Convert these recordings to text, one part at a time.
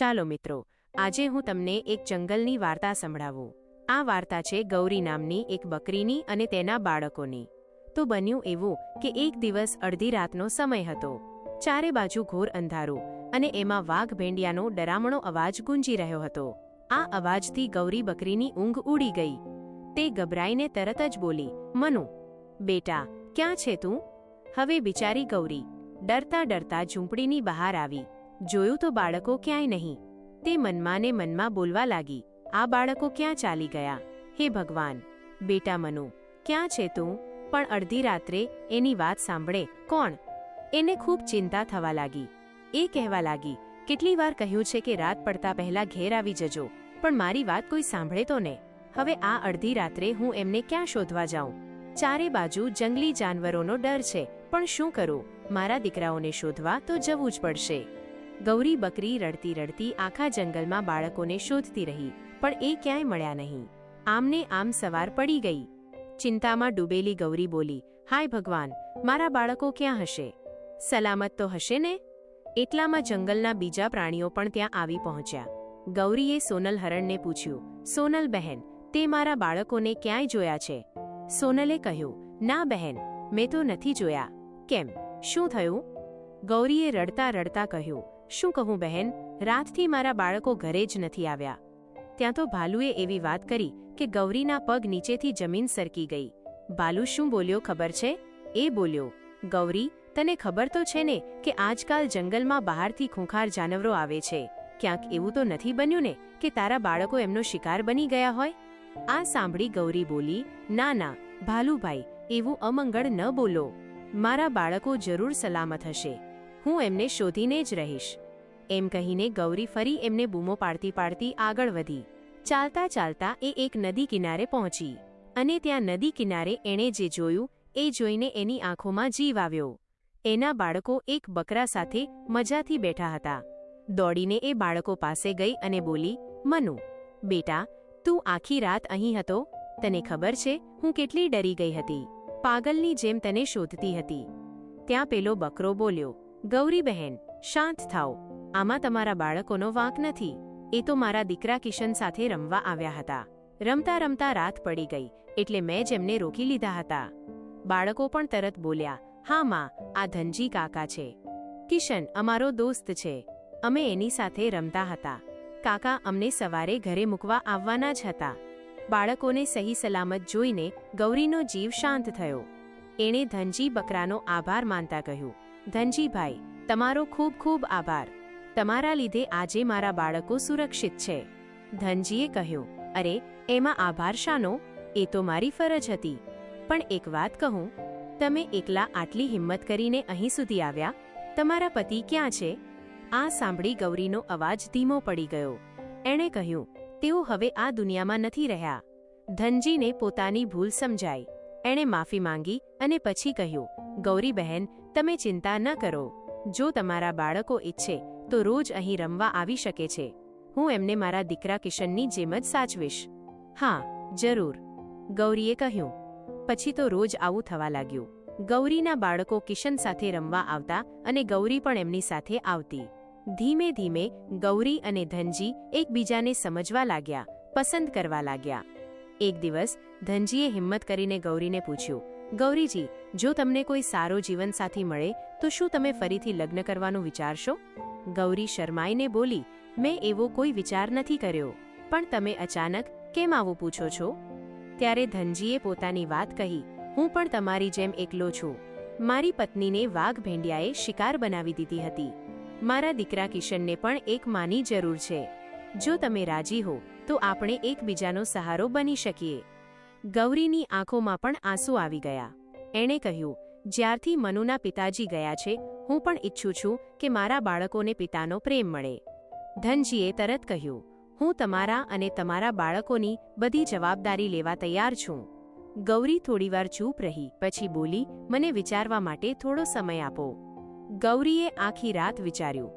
ચાલો મિત્રો, આજે હું તમને એક જંગલની વાર્તા સંભળાવું. આ વાર્તા છે ગૌરી નામની એક બકરીની અને તેના બાળકોની. તો બન્યું એવું કે એક દિવસ અડધી રાતનો સમય હતો. ચારે બાજુ ઘોર અંધારું અને એમાં વાઘ ભેંડિયાનો ડરામણો અવાજ ગુંજી રહ્યો હતો. આ અવાજથી ગૌરી બકરીની ઊંઘ ઉડી ગઈ. તે ગભરાઈને તરત જ બોલી, મનુ, બેટા, ક્યાં છે તું? હવે બિચારી ગૌરી ડરતા ડરતા ઝૂંપડીની બહાર આવી. જોયું તો બાળકો ક્યાંય નહીં. તે મનમાં ને મનમાં બોલવા લાગી, આ બાળકો ક્યાં ચાલી ગયા? હે ભગવાન! બેટા મનુ, ક્યાં છે તું? પણ અડધી રાત્રે એની વાત સાંભળે, કોણ? એને ખૂબ ચિંતા થવા લાગી. એ કહેવા લાગી, કેટલી વાર કહ્યું છે કે રાત પડતા પહેલા ઘેર આવી જજો, પણ મારી વાત કોઈ સાંભળે તો ને? હવે આ અડધી રાત્રે હું એમને ક્યાં શોધવા જાઉં? ચારે બાજુ જંગલી જાનવરોનો ડર છે, પણ શું કરું? મારા દીકરાઓને શોધવા તો જવું જ પડશે. ગૌરી બકરી રડતી રડતી આખા જંગલમાં બાળકોને શોધતી રહી, પણ એ ક્યાંય મળ્યા નહીં. આમને આમ સવાર પડી ગઈ. ચિંતામાં ડૂબેલી ગૌરી બોલી, હાય ભગવાન, મારા બાળકો ક્યાં હશે? સલામત તો હશે ને? એટલામાં જંગલના બીજા પ્રાણીઓ પણ ત્યાં આવી પહોંચ્યા. ગૌરીએ સોનલ હરણને પૂછ્યું, સોનલ બહેન, તે મારા બાળકોને ક્યાંય જોયા છે? સોનલે કહ્યું, ના બહેન, મેં તો નથી જોયા. કેમ? શું થયું? ગૌરીએ રડતા રડતા કહ્યું, શું કહું બહેન? રાતથી મારા બાળકો ઘરે જ નથી આવ્યા. ત્યાં તો ભાલુએ એવી વાત કરી કે ગૌરીના પગ નીચેથી જમીન સરકી ગઈ. ભાલુ શું બોલ્યો ખબર છે? એ બોલ્યો, ગૌરી, તને ખબર તો છે ને કે આજકાલ જંગલમાં બહારથી ખૂંખાર જાનવરો આવે છે. ક્યાંક એવું તો નથી બન્યું ને કે તારા બાળકો એમનો શિકાર બની ગયા હોય? આ સાંભળી ગૌરી બોલી, ના ના, ભાલુભાઈ, એવું અમંગળ ન બોલો. મારા બાળકો જરૂર સલામત હશે. હું એમને શોધીને જ રહીશ. એમ કહીને ગૌરી ફરી એમને બૂમો પાડતી પાડતી આગળ વધી. ચાલતા ચાલતા એ એક નદી કિનારે પહોંચી અને ત્યાં નદી કિનારે એણે જે જોયું, એ જોઈને એની આંખોમાં જીવ આવ્યો. એના બાળકો એક બકરા સાથે મજાથી બેઠા હતા. દોડીને એ બાળકો પાસે ગઈ અને બોલી, મનુ, બેટા, તું આખી રાત અહીં હતો? તને ખબર છે, હું કેટલી ડરી ગઈ હતી. પાગલની જેમ તને શોધતી હતી. ત્યાં પેલો બકરો બોલ્યો ગૌરી બહેન, શાંત થાઓ. આમાં તમારા બાળકોનો વાંક નથી. એ તો મારા દીકરા કિશન સાથે રમવા આવ્યા હતા. રમતા રમતા રાત પડી ગઈ, એટલે મેં જ એમને રોકી લીધા હતા. બાળકો પણ તરત બોલ્યા, હા, માં, આ ધનજી કાકા છે. કિશન, અમારો દોસ્ત છે. અમે એની સાથે રમતા હતા. કાકા અમને સવારે ઘરે મૂકવા આવવાના જ હતા. બાળકોને સહી સલામત જોઈને ગૌરીનો જીવ શાંત થયો. એણે ધનજી બકરાનો આભાર માનતા કહ્યું ધનજીભાઈ, તમારો ખૂબ ખૂબ આભાર. તમારા લીધે આજે મારા બાળકો સુરક્ષિત છે. ધનજીએ કહ્યું, અરે, એમાં આભાર શાનો? એ તો મારી ફરજ હતી. પણ એક વાત કહું, તમે એકલા આટલી હિંમત કરીને અહીં સુધી આવ્યા? તમારા પતિ ક્યાં છે? આ સાંભળી ગૌરીનો અવાજ ધીમો પડી ગયો. એણે કહ્યું, તેઓ હવે આ દુનિયામાં નથી રહ્યા. ધનજીને પોતાની ભૂલ સમજાઈ. એણે માફી માંગી અને પછી કહ્યું ગૌરી બહેન, તમે ચિંતા ન કરો. જો તમારા બાળકો ઈચ્છે, તો રોજ અહીં રમવા આવી શકે છે. હું એમને મારા દીકરા કિશનની જેમ જ સાચવીશ. હા, જરૂર. ગૌરીએ કહ્યું. પછી તો રોજ આવું થવા લાગ્યું. ગૌરીના બાળકો કિશન સાથે રમવા આવતા અને ગૌરી પણ એમની સાથે આવતી. ધીમે ધીમે ગૌરી અને ધનજી એકબીજાને સમજવા લાગ્યા, પસંદ કરવા લાગ્યા. એક દિવસ ધનજીએ હિંમત કરીને ગૌરીને પૂછ્યું ગૌરીજી, જો તમને કોઈ સારો જીવનસાથી મળે, તો શું તમે ફરીથી લગ્ન કરવાનું વિચારશો? ગૌરી શરમાઈને બોલી, મેં એવો કોઈ વિચાર નથી કર્યો. પણ તમે અચાનક કેમ આવું પૂછો છો? ત્યારે ધનજીએ પોતાની વાત કહી, હું પણ તમારી જેમ એકલો છું. મારી પત્નીને વાઘ ભેંડિયાએ શિકાર બનાવી દીધી હતી. મારા દીકરા કિશનને પણ એક માની જરૂર છે. જો તમે રાજી હો, તો આપણે એકબીજાનો સહારો બની શકીએ. ગૌરીની આંખોમાં પણ આંસુ આવી ગયા. એણે કહ્યું, જ્યારથી મનુના પિતાજી ગયા છે, હું પણ ઈચ્છું છું કે મારા બાળકોને પિતાનો પ્રેમ મળે. ધનજીએ તરત કહ્યું, હું તમારા અને તમારા બાળકોની બધી જવાબદારી લેવા તૈયાર છું. ગૌરી થોડીવાર ચૂપ રહી, પછી બોલી, મને વિચારવા માટે થોડો સમય આપો. ગૌરીએ આખી રાત વિચાર્યું.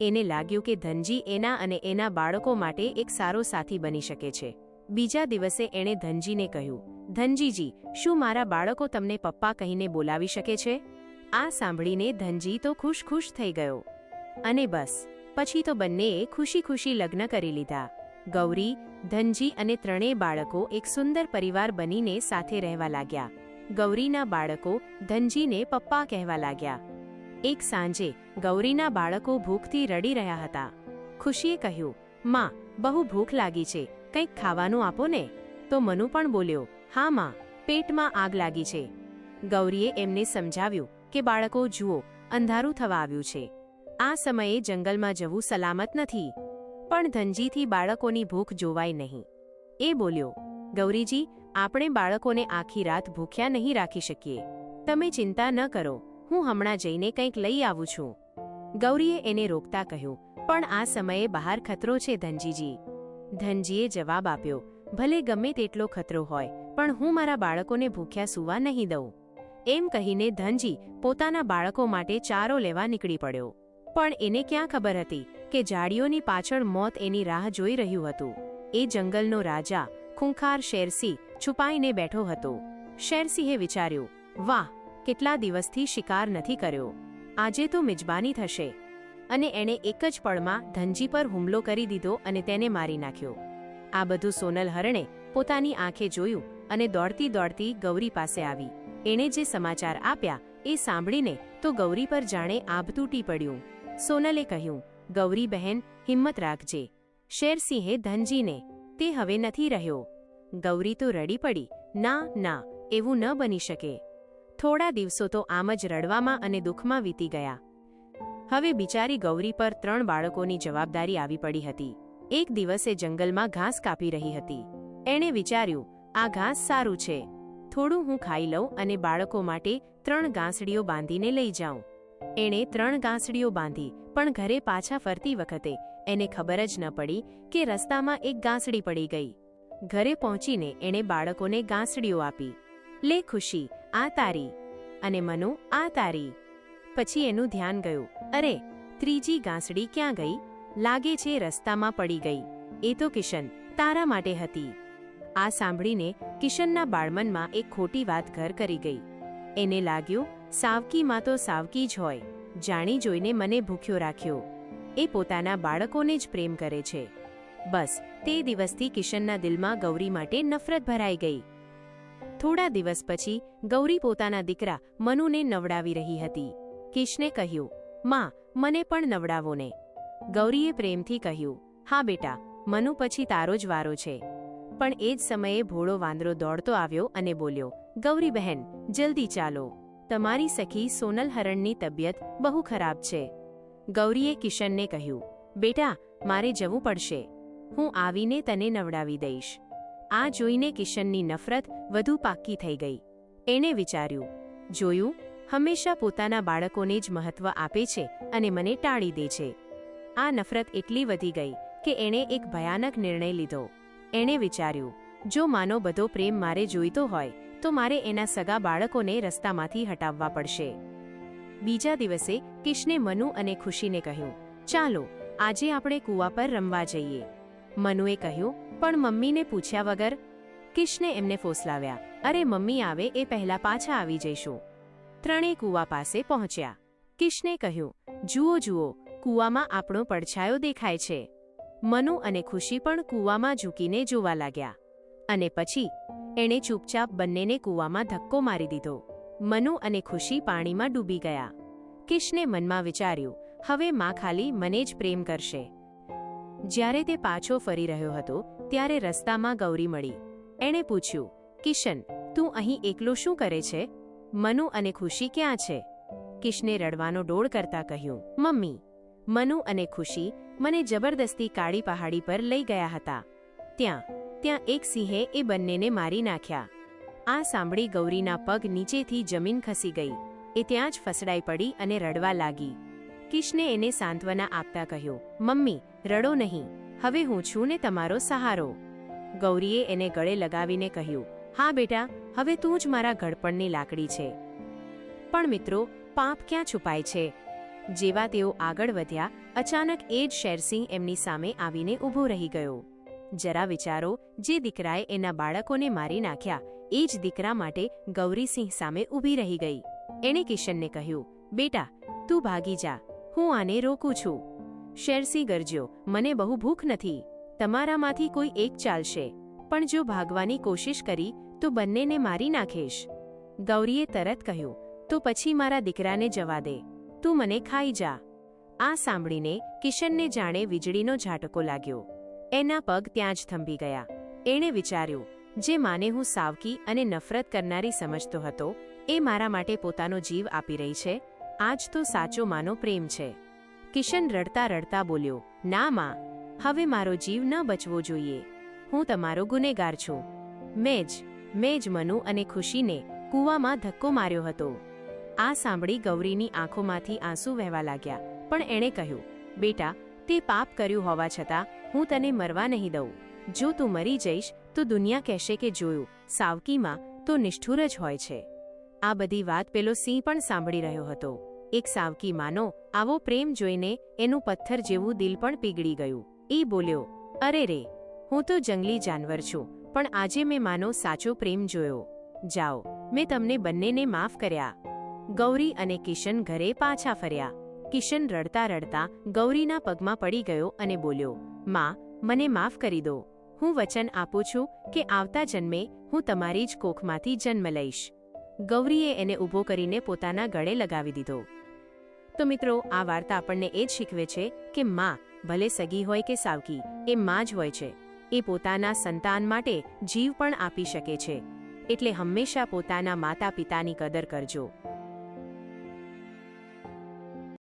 એને લાગ્યું કે ધનજી એના અને એના બાળકો માટે એક સારો સાથી બની શકે છે. બીજા દિવસે એણે ધનજીને કહ્યું, ધનજીજી, શું મારા બાળકો તમને પપ્પા કહીને બોલાવી શકે છે? આ સાંભળીને ધનજી તો ખુશ ખુશ થઈ ગયો. અને બસ, પછી તો બંનેએ ખુશી ખુશી લગ્ન કરી લીધા. ગૌરી, ધનજી અને ત્રણેય બાળકો એક સુંદર પરિવાર બનીને સાથે રહેવા લાગ્યા. ગૌરીના બાળકો ધનજીને પપ્પા કહેવા લાગ્યા. એક સાંજે ગૌરીના બાળકો ભૂખથી રડી રહ્યા હતા. ખુશીએ કહ્યું, માં, બહુ ભૂખ લાગી છે. કંઈક ખાવાનું આપો ને. તો મનુ પણ બોલ્યો, હા, માં. પેટમાં આગ લાગી છે. ગૌરીએ એમને સમજાવ્યું કે, બાળકો, જુઓ, અંધારું થવા આવ્યું છે. આ સમયે જંગલમાં જવું સલામત નથી. પણ ધનજીથી બાળકોની ભૂખ જોવાય નહીં. એ બોલ્યો, ગૌરીજી, આપણે બાળકોને આખી રાત ભૂખ્યા નહીં રાખી શકીએ. તમે ચિંતા ન કરો. હું હમણાં જઈને કંઈક લઈ આવું છું. ગૌરીએ એને રોકતા કહ્યું, પણ આ સમયે બહાર ખતરો છે ધનજીજી. ધનજીએ જવાબ આપ્યો, ભલે ગમે તેટલો ખતરો હોય, પણ હું મારા બાળકોને ભૂખ્યા સૂવા નહીં દઉં. એમ કહીને ધનજી પોતાના બાળકો માટે ચારો લેવા નીકળી પડ્યો. પણ એને ક્યાં ખબર હતી કે ઝાડીઓની પાછળ મોત એની રાહ જોઈ રહ્યું હતું. એ જંગલનો રાજા, ખૂંખાર શેરસિંહ, છુપાઈને બેઠો હતો. શેરસિંહે વિચાર્યું, વાહ, કેટલા દિવસથી શિકાર નથી કર્યો. આજે તો મિજબાની થશે. અને એણે એક જ પળમાં ધનજી પર હુમલો કરી દીધો અને તેને મારી નાખ્યો. આ બધું સોનલ હરણે પોતાની આંખે જોયું અને દોડતી દોડતી ગૌરી પાસે આવી. એણે જે સમાચાર આપ્યા એ સાંભળીને તો ગૌરી પર જાણે આભ તૂટી પડ્યું. સોનલે કહ્યું, ગૌરી બહેન, હિંમત રાખજે. શેરસિંહે ધનજીને, તે હવે નથી રહ્યો. ગૌરી તો રડી પડી. ના ના, એવું ન બની શકે. થોડા દિવસો તો આમ જ રડવામાં અને દુઃખમાં વીતી ગયા. હવે બિચારી ગૌરી પર ત્રણ બાળકોની જવાબદારી આવી પડી હતી. એક દિવસે જંગલમાં ઘાસ કાપી રહી હતી. એણે વિચાર્યું, આ ઘાસ સારું છે. થોડું હું ખાઈ લઉં અને બાળકો માટે ત્રણ ગાંસડીઓ બાંધીને લઈ જાઉં. એણે ત્રણ ગાંસડીઓ બાંધી, પણ ઘરે પાછા ફરતી વખતે એને ખબર જ ન પડી કે રસ્તામાં એક ગાંસડી પડી ગઈ. ઘરે પહોંચીને એણે બાળકોને ગાંસડીઓ આપી. લે ખુશી, આ તારી. અને મનુ, આ તારી. પછી એનું ધ્યાન ગયું. અરે, ત્રીજી ગાંસડી ક્યાં ગઈ? લાગે છે રસ્તામાં પડી ગઈ. એ તો કિશન, તારા માટે હતી. આ સાંભળીને કિશનના બાળમનમાં એક ખોટી વાત ઘર કરી ગઈ. એને લાગ્યું, સાવકીમાં તો સાવકી જ હોય. જાણી જોઈને મને ભૂખ્યો રાખ્યો. એ પોતાના બાળકોને જ પ્રેમ કરે છે. બસ, તે દિવસથી કિશનના દિલમાં ગૌરી માટે નફરત ભરાઈ ગઈ. થોડા દિવસ પછી ગૌરી પોતાના દીકરા મનુને નવડાવી રહી હતી. કિશને કહ્યું, માં, મને પણ નવડાવો ને. ગૌરીએ પ્રેમથી કહ્યું, હા બેટા, મનુ પછી તારો જ વારો છે. પણ એ જ સમયે ભોળો વાંદરો દોડતો આવ્યો અને બોલ્યો, ગૌરી બહેન, જલ્દી ચાલો. તમારી સખી સોનલ હરણની તબિયત બહુ ખરાબ છે. ગૌરીએ કિશનને કહ્યું, બેટા, મારે જવું પડશે. હું આવીને તને નવડાવી દઈશ. આ જોઈને કિશનની નફરત વધુ પાક્કી થઈ ગઈ. એણે વિચાર્યું, જોયું હંમેશા પોતાના બાળકોને જ મહત્વ આપે છે અને મને ટાળી દે છે. આ નફરત એટલી વધી ગઈ કે એણે એક ભયાનક નિર્ણય લીધો. એણે વિચાર્યું, જો માનો બધો પ્રેમ મારે જોઈતો હોય, તો મારે એના સગા બાળકોને રસ્તામાંથી હટાવવા પડશે. બીજા દિવસે કિશને મનુ અને ખુશીને કહ્યું, ચાલો, આજે આપણે કૂવા પર રમવા જઈએ. મનુએ કહ્યું, પણ મમ્મીને પૂછ્યા વગર? કિશને એમને ફોસલાવ્યા, અરે મમ્મી આવે એ પહેલા પાછા આવી જઈશું. ત્રણેય કૂવા પાસે પહોંચ્યા. કિશને કહ્યું, જુઓ જુઓ, કૂવામાં આપણો પડછાયો દેખાય છે. મનુ અને ખુશી પણ કૂવામાં ઝૂકીને જોવા લાગ્યા. અને પછી, એણે ચૂપચાપ બંનેને કૂવામાં ધક્કો મારી દીધો. મનુ અને ખુશી પાણીમાં ડૂબી ગયા. કિશને મનમાં વિચાર્યું, હવે માં ખાલી મને જ પ્રેમ કરશે. જ્યારે તે પાછો ફરી રહ્યો હતો, ત્યારે રસ્તામાં ગૌરી મળી. એણે પૂછ્યું, કિશન, તું અહીં એકલો શું કરે છે? મનુ અને ખુશી ક્યાં છે? કિશને રડવાનો ડોળ કરતા કહ્યું, મમ્મી, મનુ અને ખુશી મને જબરદસ્તી કાળી પહાડી પર લઈ ગયા હતા. ત્યાં ત્યાં એક સિંહે એ બંનેને મારી નાખ્યા. આ સાંભળી ગૌરીના પગ નીચેથી જમીન ખસી ગઈ. એ ત્યાં જ ફસડાઈ પડી અને રડવા લાગી. કિશને એને સાંત્વના આપતા કહ્યું, મમ્મી, રડો નહીં. હવે હું છું ને તમારો સહારો. ગૌરીએ એને ગળે લગાવીને કહ્યું હા બેટા, હવે તું જ મારા ઘડપણની લાકડી છે. પણ મિત્રો, પાપ ક્યાં છુપાય છે? જેવા તેઓ આગળ વધ્યા, અચાનક એ જ શેરસિંહ એમની સામે આવીને ઊભો રહી ગયો. જરા વિચારો, જે દીકરાએ એના બાળકોને મારી નાખ્યા, એ જ દીકરા માટે ગૌરીસિંહ સામે ઊભી રહી ગઈ. એણે કિશનને કહ્યું, બેટા, તું ભાગી જા, હું આને રોકું છું. શેરસિંહ ગરજ્યો, મને બહુ ભૂખ નથી. તમારામાંથી કોઈ એક ચાલશે. પણ જો ભાગવાની કોશિશ કરી, તો બંનેને મારી નાખીશ. ગૌરીએ તરત કહ્યું, તો પછી મારા દીકરાને જવા દે. તું મને ખાઈ જા. આ સાંભળીને કિશનને જાણે વીજળીનો ઝાટકો લાગ્યો. એના પગ ત્યાં જ થંભી ગયા. એણે વિચાર્યું, જે માને હું સાવકી અને નફરત કરનારી સમજતો હતો, એ મારા માટે પોતાનો જીવ આપી રહી છે. આજ તો સાચો માનો પ્રેમ છે. કિશન રડતા રડતા બોલ્યો, ના માં, હવે મારો જીવ ન બચવો જોઈએ. હું તમારો ગુનેગાર છું. મેં જ મેં જ મનુ અને ખુશીને કૂવામાં ધક્કો માર્યો હતો. આ સાંભળી ગૌરીની આંખોમાંથી આંસુ વહેવા લાગ્યા, પણ એણે કહ્યું, બેટા, તે પાપ કર્યું હોવા છતાં હું તને મરવા નહીં દઉં. જો તું મરી જઈશ, તો દુનિયા કહેશે કે જોયું, સાવકીમાં તો નિષ્ઠુર જ હોય છે. આ બધી વાત પેલો સિંહ પણ સાંભળી રહ્યો હતો. એક સાવકી માનો આવો પ્રેમ જોઈને એનું પથ્થર જેવું દિલ પણ પીગળી ગયું. એ બોલ્યો, અરે રે હું તો જંગલી જાનવર છું, પણ આજે મેં માનો સાચો પ્રેમ જોયો. જાઓ, મેં તમને બંનેને માફ કર્યા. ગૌરી અને કિશન ઘરે પાછા ફર્યા. કિશન રડતા રડતા ગૌરીના પગમાં પડી ગયો અને બોલ્યો, માં, મને માફ કરી દો. હું વચન આપું છું કે આવતા જન્મે હું તમારી જ કોખમાંથી જન્મ લઈશ. ગૌરીએ એને ઊભો કરીને પોતાના ગળે લગાવી દીધો. તો મિત્રો, આ વાર્તા આપણને એ જ શીખવે છે કે માં ભલે સગી હોય કે સાવકી, એ માં જ હોય છે. એ પોતાના સંતાન માટે જીવ પણ આપી શકે છે. એટલે હંમેશા પોતાના માતા પિતાની કદર કરજો.